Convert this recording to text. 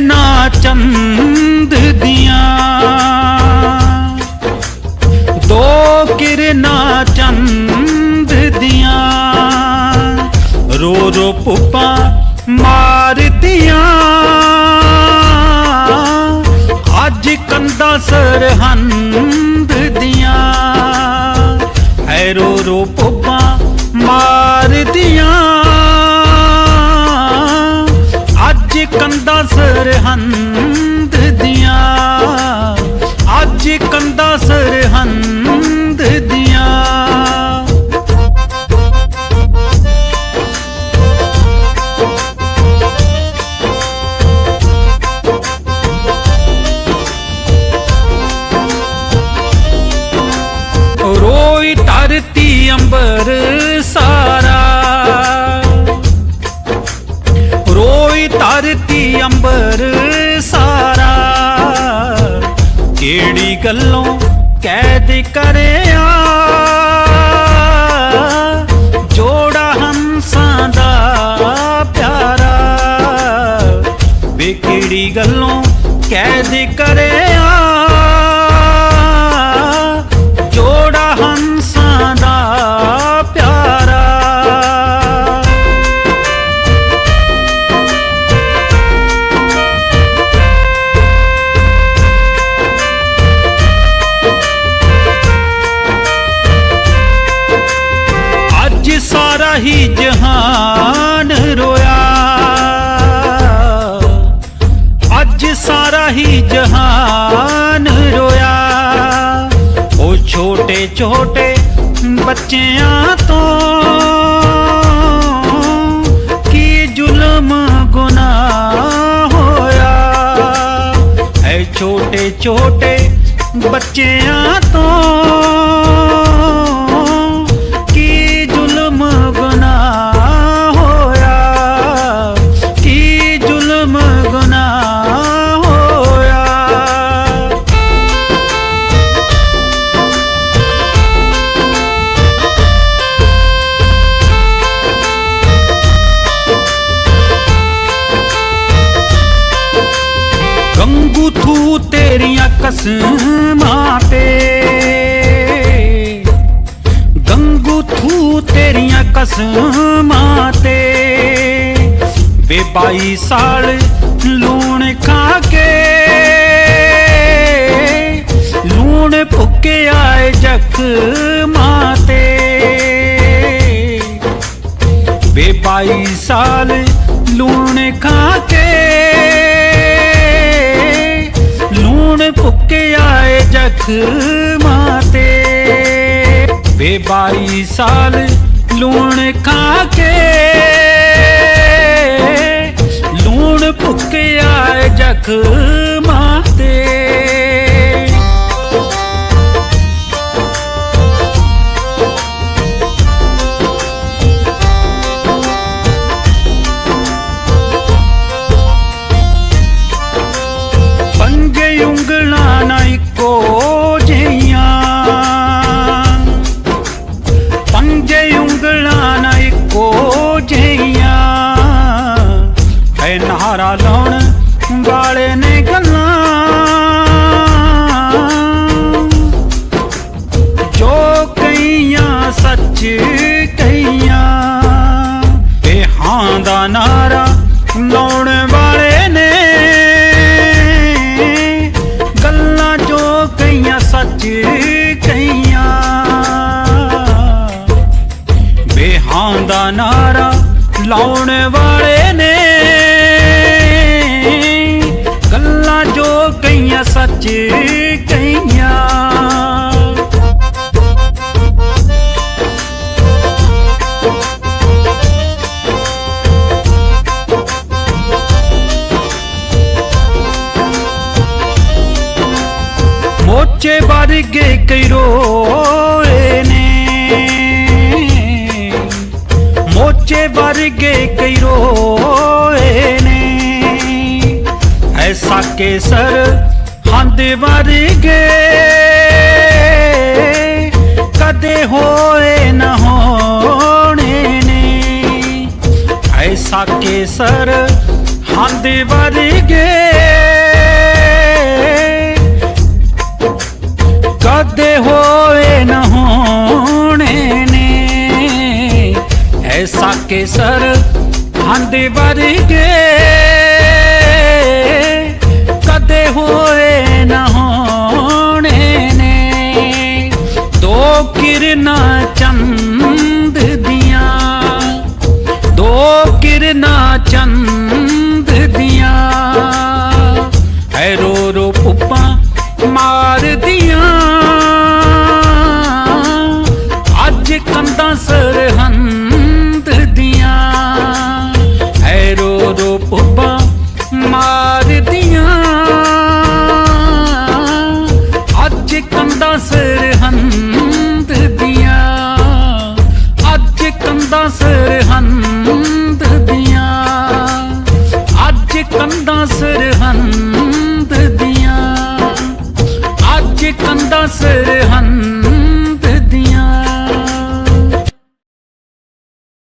ਨਾ ਚੰਦ ਦੀਆਂ। ਦੋ ਕਿਰਨਾ ਚੰਦ ਦੀਆਂ। ਰੋ ਰੋ ਪੁੱਪਾ ਮਾਰਦੀਆਂ। ਅੱਜ ਕੰਦਾ ਸਰਹੰਦ ਦੀਆਂ। ਐ ਰੋ ਰੋ ਪੁੱਪਾ ਸਰਹੰਦ ਦੀਆਂ। ਅੱਜ ਕੰਦਾ ਸਰਹੰਦ ਰੋਈ ਧਰਤੀ ਅੰਬਰ ਸਾਰਾ। ਕਿਹੜੀ ਗੱਲੋਂ ਕੈਦ ਕਰਿਆ? ਜੋੜਾ ਹੰਸਾਂ ਦਾ ਪਿਆਰਾ। ਵੇ ਕਿਹੜੀ ਗੱਲੋਂ ਕੈਦ ही जहान रोया। अज सारा ही जहान रोया। ओ छोटे छोटे बच्चिया तो की जुलम गुना होया। है छोटे छोटे बच्चिया तो ਕਸਮਾਂ ਤੇ ਗੰਗੂ ਥੂ ਤੇਰੀਆਂ ਕਸਮਾਂ ਤੇ ਵੇ 22 ਸਾਲ ਲੂਣ ਖਾ ਕੇ। ਲੂਣ ਭੁੱਕੇ ਆਏ ਜ਼ਖਮਾਂ ਤੇ ਵੇ 22 ਸਾਲ ਲੂਣ ਖਾ ਕੇ। ਆਏ ਜ਼ਖਮਾਂ ਵੇ 22 ਸਾਲ ਲੂਣ ਖਾ ਕੇ। ਲੂਣ ਭੁੱਕੇ ਜਖ ਕਈਆਂ ਸੱਚ ਕਈਆਂ ਤੇ ਹਾਂ ਦਾ ਨਾਰਾ ਲਾਉਣ ਵਾਲੇ ਨੇ। ਗੱਲਾਂ ਜੋ ਕਈਆਂ ਸੱਚ ਕਈਆਂ ਬੇਹਾਂ ਦਾ ਨਾਰਾ ਲਾਉਣ ਵਾਲੇ ਮੋਚੇ ਵਰਗੇ ਕਈ ਰੋਏ ਨੇ। ਮੋਚੇ ਵਰਗੇ ਕਈ ਰੋਏ ਨੇ। ਐਸਾ ਕੇਸਰ ਹੰਦ ਵਰਗੇ ਕਦੇ ਹੋਏ ਨਾ ਹੋਣੇ ਨੇ। ਐਸਾ ਕੇਸਰ ਹੰਦ ਵਰਗੇ ਵਾਦੇ ਹੋਏ ਨਾ ਹੋਣੇ ਨੇ। ਐਸਾ ਕੇਸਰ ਹੰਦ ਵਰਗੇ ਕਦੇ ਹੋਏ ਨਾ ਹੋਣੇ ਨੇ। ਦੋ ਕਿਰਨਾ ਚੰਨ